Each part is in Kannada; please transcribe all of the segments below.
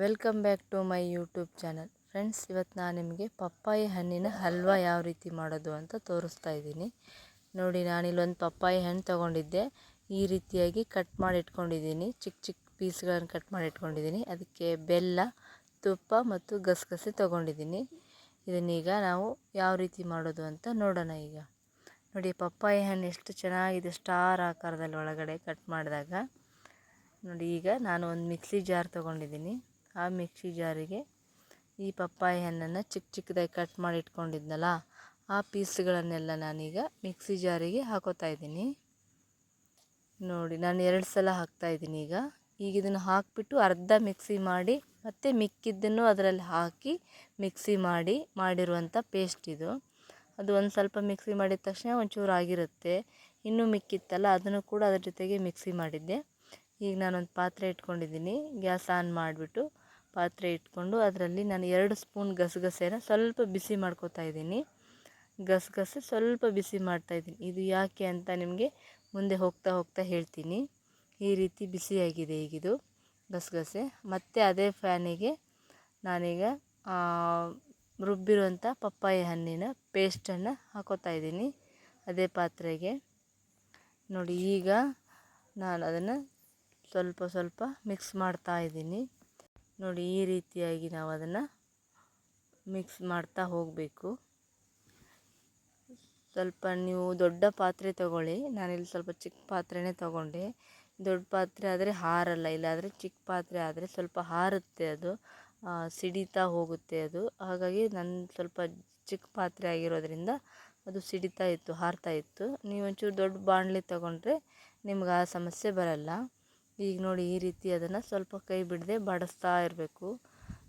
Welcome back to my YouTube channel. Friends, ಇವತ್ತು ನಾನು ನಿಮಗೆ ಪಪ್ಪಾಯಿ ಹಣ್ಣಿನ ಹಲ್ವಾ ಯಾವ ರೀತಿ ಮಾಡೋದು ಅಂತ ತೋರಿಸ್ತಾ ಇದ್ದೀನಿ. ನೋಡಿ ನಾನಿಲ್ಲೊಂದು ಪಪ್ಪಾಯಿ ಹಣ್ಣು ತೊಗೊಂಡಿದ್ದೆ. ಈ ರೀತಿಯಾಗಿ ಕಟ್ ಮಾಡಿ ಇಟ್ಕೊಂಡಿದ್ದೀನಿ. ಚಿಕ್ಕ ಚಿಕ್ಕ ಪೀಸ್ಗಳನ್ನು ಕಟ್ ಮಾಡಿ ಇಟ್ಕೊಂಡಿದ್ದೀನಿ. ಅದಕ್ಕೆ ಬೆಲ್ಲ, ತುಪ್ಪ ಮತ್ತು ಗಸಗಸೆ ತೊಗೊಂಡಿದ್ದೀನಿ. ಇದನ್ನೀಗ ನಾವು ಯಾವ ರೀತಿ ಮಾಡೋದು ಅಂತ ನೋಡೋಣ ಈಗ. ನೋಡಿ, ಪಪ್ಪಾಯಿ ಹಣ್ಣು ಎಷ್ಟು ಚೆನ್ನಾಗಿದೆ. ಸ್ಟಾರ್ ಆಕಾರದಲ್ಲಿ ಒಳಗಡೆ ಕಟ್ ಮಾಡಿದಾಗ. ನೋಡಿ, ಈಗ ನಾನು ಒಂದು ಮಿಕ್ಸಿ ಜಾರ್ ತೊಗೊಂಡಿದ್ದೀನಿ. ಆ ಮಿಕ್ಸಿ ಜಾರಿಗೆ ಈ ಪಪ್ಪಾಯಿ ಹಣ್ಣನ್ನು ಚಿಕ್ಕ ಚಿಕ್ಕದಾಗಿ ಕಟ್ ಮಾಡಿ ಇಟ್ಕೊಂಡಿದ್ನಲ್ಲ, ಆ ಪೀಸ್ಗಳನ್ನೆಲ್ಲ ನಾನೀಗ ಮಿಕ್ಸಿ ಜಾರಿಗೆ ಹಾಕೋತಾ ಇದ್ದೀನಿ. ನೋಡಿ, ನಾನು ಎರಡು ಸಲ ಹಾಕ್ತಾಯಿದ್ದೀನಿ ಈಗ. ಈಗ ಇದನ್ನು ಹಾಕಿಬಿಟ್ಟು ಅರ್ಧ ಮಿಕ್ಸಿ ಮಾಡಿ, ಮತ್ತು ಮಿಕ್ಕಿದ್ದನ್ನು ಅದರಲ್ಲಿ ಹಾಕಿ ಮಿಕ್ಸಿ ಮಾಡಿ, ಮಾಡಿರುವಂಥ ಪೇಸ್ಟ್ ಇದು. ಅದು ಒಂದು ಸ್ವಲ್ಪ ಮಿಕ್ಸಿ ಮಾಡಿದ ತಕ್ಷಣ ಒಂಚೂರು ಆಗಿರುತ್ತೆ. ಇನ್ನೂ ಮಿಕ್ಕಿತ್ತಲ್ಲ, ಅದನ್ನು ಕೂಡ ಅದ್ರ ಜೊತೆಗೆ ಮಿಕ್ಸಿ ಮಾಡಿದ್ದೆ. ಈಗ ನಾನೊಂದು ಪಾತ್ರೆ ಇಟ್ಕೊಂಡಿದ್ದೀನಿ, ಗ್ಯಾಸ್ ಆನ್ ಮಾಡಿಬಿಟ್ಟು ಪಾತ್ರೆ ಇಟ್ಕೊಂಡು ಅದರಲ್ಲಿ ನಾನು ಎರಡು ಸ್ಪೂನ್ ಗಸಗಸೆನ ಸ್ವಲ್ಪ ಬಿಸಿ ಮಾಡ್ಕೋತಾ ಇದ್ದೀನಿ. ಗಸಗಸೆ ಸ್ವಲ್ಪ ಬಿಸಿ ಮಾಡ್ತಾಯಿದ್ದೀನಿ ಇದು ಯಾಕೆ ಅಂತ ನಿಮಗೆ ಮುಂದೆ ಹೋಗ್ತಾ ಹೋಗ್ತಾ ಹೇಳ್ತೀನಿ. ಈ ರೀತಿ ಬಿಸಿಯಾಗಿದೆ ಈಗಿದು ಗಸಗಸೆ. ಮತ್ತು ಅದೇ ಫ್ಯಾನಿಗೆ ನಾನೀಗ ರುಬ್ಬಿರುವಂಥ ಪಪ್ಪಾಯಿ ಹಣ್ಣಿನ ಪೇಸ್ಟನ್ನು ಹಾಕೋತಾ ಇದ್ದೀನಿ ಅದೇ ಪಾತ್ರೆಗೆ. ನೋಡಿ ಈಗ ನಾನು ಅದನ್ನು ಸ್ವಲ್ಪ ಸ್ವಲ್ಪ ಮಿಕ್ಸ್ ಮಾಡ್ತಾ ಇದ್ದೀನಿ. ನೋಡಿ, ಈ ರೀತಿಯಾಗಿ ನಾವು ಅದನ್ನು ಮಿಕ್ಸ್ ಮಾಡ್ತಾ ಹೋಗಬೇಕು. ಸ್ವಲ್ಪ ನೀವು ದೊಡ್ಡ ಪಾತ್ರೆ ತಗೊಳ್ಳಿ. ನಾನಿಲ್ಲಿ ಸ್ವಲ್ಪ ಚಿಕ್ಕ ಪಾತ್ರೆನೇ ತಗೊಂಡೆ. ದೊಡ್ಡ ಪಾತ್ರೆ ಆದರೆ ಹಾರಲ್ಲ, ಇಲ್ಲಾದರೆ ಚಿಕ್ಕ ಪಾತ್ರೆ ಆದರೆ ಸ್ವಲ್ಪ ಹಾರುತ್ತೆ ಅದು. ಸಿಡಿತಾ ಹೋಗುತ್ತೆ ಅದು. ಹಾಗಾಗಿ ನನ್ನ ಸ್ವಲ್ಪ ಚಿಕ್ಕ ಪಾತ್ರೆ ಆಗಿರೋದ್ರಿಂದ ಅದು ಸಿಡಿತಾ ಇತ್ತು, ಹಾರ್ತಾ ಇತ್ತು. ನೀವು ಒಂಚೂರು ದೊಡ್ಡ ಬಾಣಲೆ ತಗೊಂಡ್ರೆ ನಿಮ್ಗೆ ಆ ಸಮಸ್ಯೆ ಬರಲ್ಲ. ಈಗ ನೋಡಿ ಈ ರೀತಿ ಅದನ್ನು ಸ್ವಲ್ಪ ಕೈ ಬಿಡದೆ ಬಾಡಿಸ್ತಾ ಇರಬೇಕು.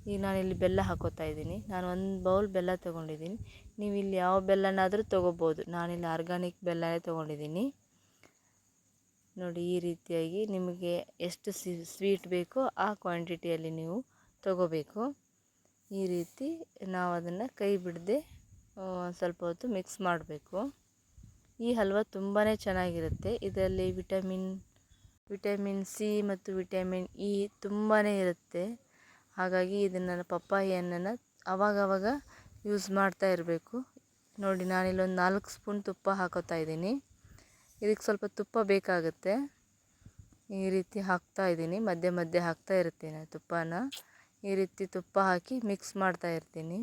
ಈಗ ನಾನಿಲ್ಲಿ ಬೆಲ್ಲ ಹಾಕೋತಾ ಇದ್ದೀನಿ. ನಾನು ಒಂದು ಬೌಲ್ ಬೆಲ್ಲ ತೊಗೊಂಡಿದ್ದೀನಿ. ನೀವು ಇಲ್ಲಿ ಯಾವ ಬೆಲ್ಲನಾದರೂ ತೊಗೋಬೋದು. ನಾನಿಲ್ಲಿ ಆರ್ಗಾನಿಕ್ ಬೆಲ್ಲನೇ ತೊಗೊಂಡಿದ್ದೀನಿ. ನೋಡಿ ಈ ರೀತಿಯಾಗಿ ನಿಮಗೆ ಎಷ್ಟು ಸ್ವೀಟ್ ಬೇಕೋ ಆ ಕ್ವಾಂಟಿಟಿಯಲ್ಲಿ ನೀವು ತಗೋಬೇಕು. ಈ ರೀತಿ ನಾವು ಅದನ್ನು ಕೈ ಬಿಡದೆ ಸ್ವಲ್ಪ ಹೊತ್ತು ಮಿಕ್ಸ್ ಮಾಡಬೇಕು. ಈ ಹಲ್ವ ತುಂಬಾ ಚೆನ್ನಾಗಿರುತ್ತೆ. ಇದರಲ್ಲಿ ವಿಟಮಿನ್ ವಿಟಮಿನ್ ಸಿ ಮತ್ತು ವಿಟಮಿನ್ ಇ ತುಂಬಾ ಇರುತ್ತೆ. ಹಾಗಾಗಿ ಇದನ್ನು ಪಪ್ಪಾಯಿ ಹಣ್ಣನ್ನು ಅವಾಗವಾಗ ಯೂಸ್ ಮಾಡ್ತಾ ಇರಬೇಕು. ನೋಡಿ, ನಾನಿಲ್ಲೊಂದು ನಾಲ್ಕು ಸ್ಪೂನ್ ತುಪ್ಪ ಹಾಕೋತಾ ಇದ್ದೀನಿ. ಇದಕ್ಕೆ ಸ್ವಲ್ಪ ತುಪ್ಪ ಬೇಕಾಗುತ್ತೆ. ಈ ರೀತಿ ಹಾಕ್ತಾ ಇದ್ದೀನಿ. ಮಧ್ಯೆ ಮಧ್ಯೆ ಹಾಕ್ತಾ ಇರ್ತೀನಿ ತುಪ್ಪನ. ಈ ರೀತಿ ತುಪ್ಪ ಹಾಕಿ ಮಿಕ್ಸ್ ಮಾಡ್ತಾ ಇರ್ತೀನಿ.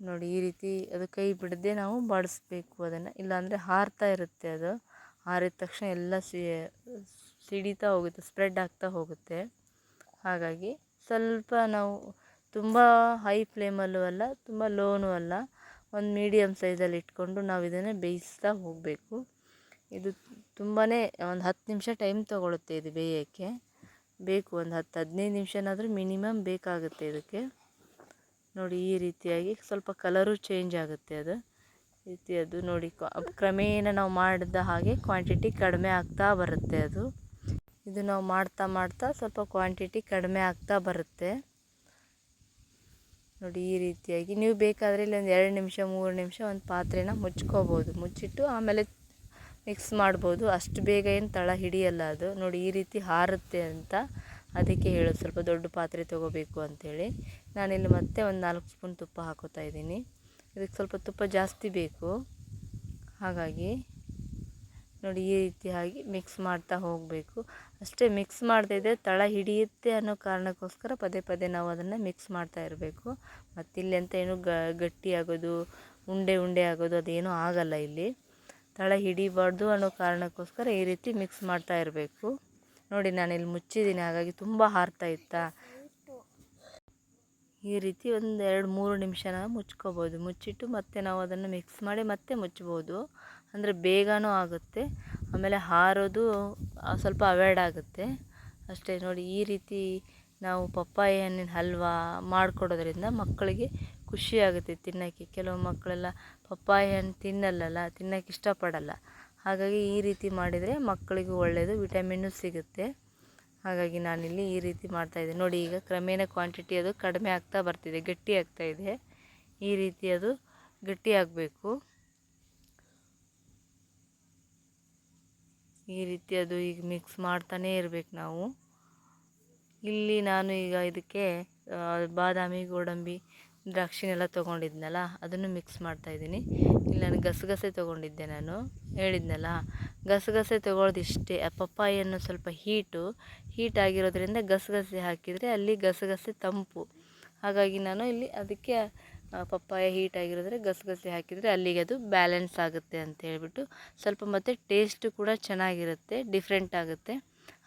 ನೋಡಿ, ಈ ರೀತಿ ಅದು ಕೈ ಬಿಡದೆ ನಾವು ಬಾಡಿಸ್ಬೇಕು ಅದನ್ನು. ಇಲ್ಲಾಂದರೆ ಹಾರ್ತಾ ಇರುತ್ತೆ ಅದು. ಹಾರಿದ ತಕ್ಷಣ ಎಲ್ಲ ಸಿಡಿತಾ ಹೋಗುತ್ತೆ ಸ್ಪ್ರೆಡ್ ಆಗ್ತಾ ಹೋಗುತ್ತೆ. ಹಾಗಾಗಿ ಸ್ವಲ್ಪ ನಾವು ತುಂಬ ಹೈ ಫ್ಲೇಮಲ್ಲೂ ಅಲ್ಲ ತುಂಬ ಲೋನೂ ಅಲ್ಲ, ಒಂದು ಮೀಡಿಯಮ್ ಸೈಜಲ್ಲಿ ಇಟ್ಕೊಂಡು ನಾವು ಇದನ್ನು ಬೇಯಿಸ್ತಾ ಹೋಗಬೇಕು. ಇದು ತುಂಬಾ ಒಂದು ಹತ್ತು ನಿಮಿಷ ಟೈಮ್ ತೊಗೊಳುತ್ತೆ ಇದು ಬೇಯೋಕ್ಕೆ. ಬೇಕು ಒಂದು ಹತ್ತು, ಹದಿನೈದು ನಿಮಿಷನಾದರೂ ಮಿನಿಮಮ್ ಬೇಕಾಗುತ್ತೆ ಇದಕ್ಕೆ. ನೋಡಿ ಈ ರೀತಿಯಾಗಿ ಸ್ವಲ್ಪ ಕಲರು ಚೇಂಜ್ ಆಗುತ್ತೆ ಅದು. ರೀತಿ ಅದು ನೋಡಿ ಕ್ರಮೇಣ ನಾವು ಮಾಡಿದ ಹಾಗೆ ಕ್ವಾಂಟಿಟಿ ಕಡಿಮೆ ಆಗ್ತಾ ಬರುತ್ತೆ ಅದು. ಇದು ನಾವು ಮಾಡ್ತಾ ಮಾಡ್ತಾ ಸ್ವಲ್ಪ ಕ್ವಾಂಟಿಟಿ ಕಡಿಮೆ ಆಗ್ತಾ ಬರುತ್ತೆ. ನೋಡಿ ಈ ರೀತಿಯಾಗಿ ನೀವು ಬೇಕಾದರೆ ಇಲ್ಲಿ ಒಂದು ಎರಡು ನಿಮಿಷ, ಮೂರು ನಿಮಿಷ ಒಂದು ಪಾತ್ರೆನ ಮುಚ್ಕೋಬೋದು. ಮುಚ್ಚಿಟ್ಟು ಆಮೇಲೆ ಮಿಕ್ಸ್ ಮಾಡ್ಬೋದು. ಅಷ್ಟು ಬೇಗ ಏನು ತಳ ಹಿಡಿಯಲ್ಲ ಅದು. ನೋಡಿ ಈ ರೀತಿ ಹಾರುತ್ತೆ ಅಂತ ಅದಕ್ಕೆ ಹೇಳೋದು. ಸ್ವಲ್ಪ ದೊಡ್ಡ ಪಾತ್ರೆ ತೊಗೋಬೇಕು ಅಂಥೇಳಿ ನಾನಿಲ್ಲಿ ಮತ್ತೆ ಒಂದು ನಾಲ್ಕು ಸ್ಪೂನ್ ತುಪ್ಪ ಹಾಕೋತಾ ಇದ್ದೀನಿ. ಇದಕ್ಕೆ ಸ್ವಲ್ಪ ತುಪ್ಪ ಜಾಸ್ತಿ ಬೇಕು. ಹಾಗಾಗಿ ನೋಡಿ ಈ ರೀತಿಯಾಗಿ ಮಿಕ್ಸ್ ಮಾಡ್ತಾ ಹೋಗಬೇಕು. ಅಷ್ಟೇ ಮಿಕ್ಸ್ ಮಾಡ್ತಾಯಿದ್ರೆ ತಳ ಹಿಡಿಯುತ್ತೆ ಅನ್ನೋ ಕಾರಣಕ್ಕೋಸ್ಕರ ಪದೇ ಪದೇ ನಾವು ಅದನ್ನು ಮಿಕ್ಸ್ ಮಾಡ್ತಾ ಇರಬೇಕು. ಮತ್ತಿಲ್ಲಿ ಅಂತ ಏನು ಗಟ್ಟಿ ಆಗೋದು, ಉಂಡೆ ಉಂಡೆ ಆಗೋದು ಅದೇನೂ ಆಗಲ್ಲ ಇಲ್ಲಿ. ತಳ ಹಿಡಿಬಾರ್ದು ಅನ್ನೋ ಕಾರಣಕ್ಕೋಸ್ಕರ ಈ ರೀತಿ ಮಿಕ್ಸ್ ಮಾಡ್ತಾ ಇರಬೇಕು. ನೋಡಿ ನಾನಿಲ್ಲಿ ಮುಚ್ಚಿದ್ದೀನಿ, ಹಾಗಾಗಿ ತುಂಬ ಹಾರ್ತಾ ಇತ್ತಾ? ಈ ರೀತಿ ಒಂದು ಎರಡು ಮೂರು ನಿಮಿಷನ ಮುಚ್ಕೋಬೋದು. ಮುಚ್ಚಿಟ್ಟು ಮತ್ತೆ ನಾವು ಅದನ್ನು ಮಿಕ್ಸ್ ಮಾಡಿ ಮತ್ತೆ ಮುಚ್ಬೋದು ಅಂದರೆ ಬೇಗನೂ ಆಗುತ್ತೆ. ಆಮೇಲೆ ಹಾರೋದು ಸ್ವಲ್ಪ ಅವಾಯ್ಡ್ ಆಗುತ್ತೆ. ಅಷ್ಟೇ ನೋಡಿ, ಈ ರೀತಿ ನಾವು ಪಪ್ಪಾಯಿ ಹಣ್ಣಿನ ಹಲ್ವಾ ಮಾಡಿಕೊಡೋದ್ರಿಂದ ಮಕ್ಕಳಿಗೆ ಖುಷಿಯಾಗುತ್ತೆ ತಿನ್ನೋಕ್ಕೆ. ಕೆಲವು ಮಕ್ಕಳೆಲ್ಲ ಪಪ್ಪಾಯಿ ಹಣ್ಣು ತಿನ್ನಲ್ಲಲ್ಲ, ತಿನ್ನೋಕ್ಕೆ ಇಷ್ಟಪಡಲ್ಲ. ಹಾಗಾಗಿ ಈ ರೀತಿ ಮಾಡಿದರೆ ಮಕ್ಕಳಿಗೂ ಒಳ್ಳೆಯದು ವಿಟಮಿನ್ನು ಸಿಗುತ್ತೆ. ಹಾಗಾಗಿ ನಾನಿಲ್ಲಿ ಈ ರೀತಿ ಮಾಡ್ತಾಯಿದ್ದೆ ನೋಡಿ, ಈಗ ಕ್ರಮೇಣ ಕ್ವಾಂಟಿಟಿ ಅದು ಕಡಿಮೆ ಆಗ್ತಾ ಬರ್ತಿದೆ, ಗಟ್ಟಿ ಆಗ್ತಾಯಿದೆ ಈ ರೀತಿ ಅದು ಗಟ್ಟಿ ಆಗಬೇಕು. ಈ ರೀತಿ ಅದು ಈಗ ಮಿಕ್ಸ್ ಮಾಡ್ತಾನೇ ಇರಬೇಕು ನಾವು. ಇಲ್ಲಿ ನಾನು ಈಗ ಇದಕ್ಕೆ ಬಾದಾಮಿ, ಗೋಡಂಬಿ ದ್ರಾಕ್ಷಿನೆಲ್ಲ ತೊಗೊಂಡಿದ್ನಲ್ಲ, ಅದನ್ನು ಮಿಕ್ಸ್ ಮಾಡ್ತಾಯಿದ್ದೀನಿ ಇಲ್ಲಿ ನಾನು ಗಸಗಸೆ ತೊಗೊಂಡಿದ್ದೆ ನಾನು, ಹೇಳಿದ್ನಲ್ಲ. ಗಸಗಸೆ ತೊಗೊಳ್ಳೋದು ಇಷ್ಟೇ ಪಪ್ಪಾಯನ್ನು ಸ್ವಲ್ಪ ಹೀಟು, ಹೀಟ್ ಆಗಿರೋದ್ರಿಂದ ಗಸಗಸೆ ಹಾಕಿದರೆ ಅಲ್ಲಿ ಗಸಗಸೆ ತಂಪು. ಹಾಗಾಗಿ ನಾನು ಇಲ್ಲಿ ಅದಕ್ಕೆ ಪಪ್ಪಾಯ ಹೀಟ್ ಆಗಿರೋದ್ರೆ ಗಸಗಸೆ ಹಾಕಿದರೆ ಅಲ್ಲಿಗೆ ಅದು ಬ್ಯಾಲೆನ್ಸ್ ಆಗುತ್ತೆ ಅಂತ ಹೇಳ್ಬಿಟ್ಟು ಸ್ವಲ್ಪ ಮತ್ತು ಟೇಸ್ಟು ಕೂಡ ಚೆನ್ನಾಗಿರುತ್ತೆ ಡಿಫ್ರೆಂಟ್ ಆಗುತ್ತೆ.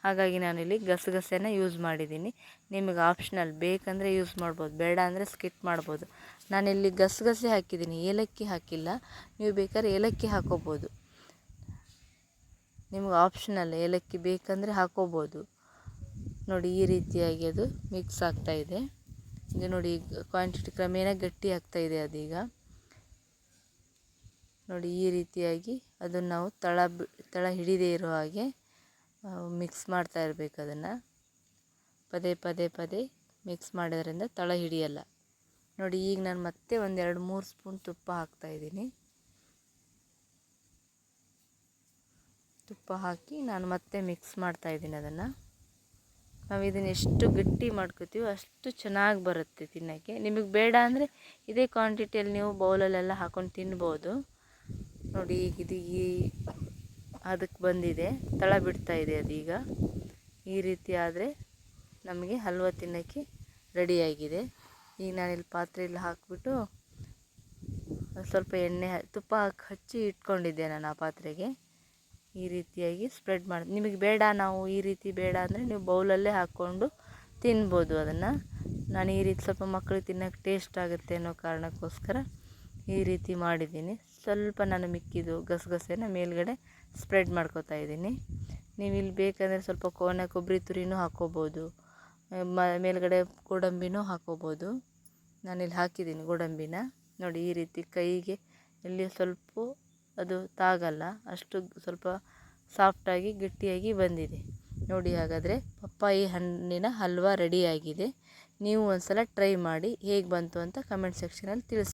ಹಾಗಾಗಿ ನಾನಿಲ್ಲಿ ಗಸಗಸೆನ ಯೂಸ್ ಮಾಡಿದ್ದೀನಿ. ನಿಮಗೆ ಆಪ್ಷನಲ್ ಬೇಕಂದರೆ ಯೂಸ್ ಮಾಡ್ಬೋದು, ಬೇಡ ಅಂದರೆ ಸ್ಕಿಪ್ ಮಾಡ್ಬೋದು. ನಾನಿಲ್ಲಿ ಗಸಗಸೆ ಹಾಕಿದ್ದೀನಿ, ಏಲಕ್ಕಿ ಹಾಕಿಲ್ಲ. ನೀವು ಬೇಕಾದ್ರೆ ಏಲಕ್ಕಿ ಹಾಕೋಬೋದು. ನಿಮ್ಗೆ ಆಪ್ಷನಲ್ ಏಲಕ್ಕಿ ಬೇಕಂದರೆ ಹಾಕೋಬೋದು. ನೋಡಿ, ಈ ರೀತಿಯಾಗಿ ಅದು ಮಿಕ್ಸ್ ಆಗ್ತಾ ಇದೆ. ಈಗ ನೋಡಿ ಕ್ವಾಂಟಿಟಿ ಕ್ರಮೇಣ ಗಟ್ಟಿ ಆಗ್ತಾ ಇದೆ ಅದೀಗ. ನೋಡಿ, ಈ ರೀತಿಯಾಗಿ ಅದನ್ನು ನಾವು ತಳ ತಳ ಹಿಡಿದೇ ಇರೋ ಹಾಗೆ ಮಿಕ್ಸ್ ಮಾಡ್ತಾ ಇರಬೇಕು ಅದನ್ನು. ಪದೇ ಪದೇ ಪದೇ ಮಿಕ್ಸ್ ಮಾಡೋದರಿಂದ ತಳ ಹಿಡಿಯಲ್ಲ. ನೋಡಿ ಈಗ ನಾನು ಮತ್ತೆ ಒಂದು ಎರಡು ಮೂರು ಸ್ಪೂನ್ ತುಪ್ಪ ಹಾಕ್ತಾಯಿದ್ದೀನಿ ತುಪ್ಪ ಹಾಕಿ ನಾನು ಮತ್ತೆ ಮಿಕ್ಸ್ ಮಾಡ್ತಾಯಿದ್ದೀನಿ ಅದನ್ನು. ನಾವು ಇದನ್ನು ಎಷ್ಟು ಗಟ್ಟಿ ಮಾಡ್ಕೋತೀವೋ ಅಷ್ಟು ಚೆನ್ನಾಗಿ ಬರುತ್ತೆ ತಿನ್ನೋಕ್ಕೆ. ನಿಮಗೆ ಬೇಡ ಅಂದರೆ ಇದೇ ಕ್ವಾಂಟಿಟಿಯಲ್ಲಿ ನೀವು ಬೌಲಲ್ಲೆಲ್ಲ ಹಾಕೊಂಡು ತಿನ್ಬೋದು. ನೋಡಿ ಈಗ ಇದು ಈ ಅದಕ್ಕೆ ಬಂದಿದೆ. ತಳ ಬಿಡ್ತಾ ಇದೆ ಅದೀಗ. ಈ ರೀತಿ ಆದರೆ ನಮಗೆ ಹಲ್ವ ತಿನ್ನೋಕ್ಕೆ ರೆಡಿಯಾಗಿದೆ ಈಗ ನಾನಿಲ್ಲಿ ಪಾತ್ರೆಯಲ್ಲಿ ಹಾಕಿಬಿಟ್ಟು ಸ್ವಲ್ಪ ಎಣ್ಣೆ ತುಪ್ಪ ಹಾಕಿ ಹಚ್ಚಿ ಇಟ್ಕೊಂಡಿದ್ದೆ ನಾನು ಆ ಪಾತ್ರೆಗೆ. ಈ ರೀತಿಯಾಗಿ ಸ್ಪ್ರೆಡ್ ಮಾಡಿ, ನಿಮಗೆ ಬೇಡ, ನಾವು ಈ ರೀತಿ ಬೇಡ ಅಂದರೆ ನೀವು ಬೌಲಲ್ಲೇ ಹಾಕ್ಕೊಂಡು ತಿನ್ಬೋದು ಅದನ್ನು. ನಾನು ಈ ರೀತಿ ಸ್ವಲ್ಪ ಮಕ್ಕಳಿಗೆ ತಿನ್ನೋಕ್ಕೆ ಟೇಸ್ಟ್ ಆಗುತ್ತೆ ಅನ್ನೋ ಕಾರಣಕ್ಕೋಸ್ಕರ ಈ ರೀತಿ ಮಾಡಿದ್ದೀನಿ. ಸ್ವಲ್ಪ ನಾನು ಮಿಕ್ಕಿದ್ದು ಗಸಗಸೆನ ಮೇಲುಗಡೆ ಸ್ಪ್ರೆಡ್ ಮಾಡ್ಕೊತಾ ಇದ್ದೀನಿ. ನೀವು ಇಲ್ಲಿ ಬೇಕಂದರೆ ಸ್ವಲ್ಪ ಕೋನ ಕೊಬ್ಬರಿ ತುರಿನೂ ಹಾಕ್ಕೋಬೋದು. ಮ, ಮೇಲುಗಡೆ ಗೋಡಂಬಿನೂ ಹಾಕ್ಕೋಬೋದು. ನಾನಿಲ್ಲಿ ಹಾಕಿದ್ದೀನಿ ಗೋಡಂಬಿನ. ನೋಡಿ ಈ ರೀತಿ ಕೈಗೆ ಇಲ್ಲಿ ಸ್ವಲ್ಪ ಅದು ತಾಗಲ್ಲ, ಅಷ್ಟು ಸ್ವಲ್ಪ ಸಾಫ್ಟಾಗಿ ಗಟ್ಟಿಯಾಗಿ ಬಂದಿದೆ. ನೋಡಿ ಹಾಗಾದರೆ ಪಪ್ಪಾಯಿ ಹಣ್ಣಿನ ಹಲ್ವ ರೆಡಿಯಾಗಿದೆ ನೀವು ಒಂದು ಸಲ ಟ್ರೈ ಮಾಡಿ ಹೇಗೆ ಬಂತು ಅಂತ ಕಮೆಂಟ್ ಸೆಕ್ಷನಲ್ಲಿ ತಿಳಿಸಿ.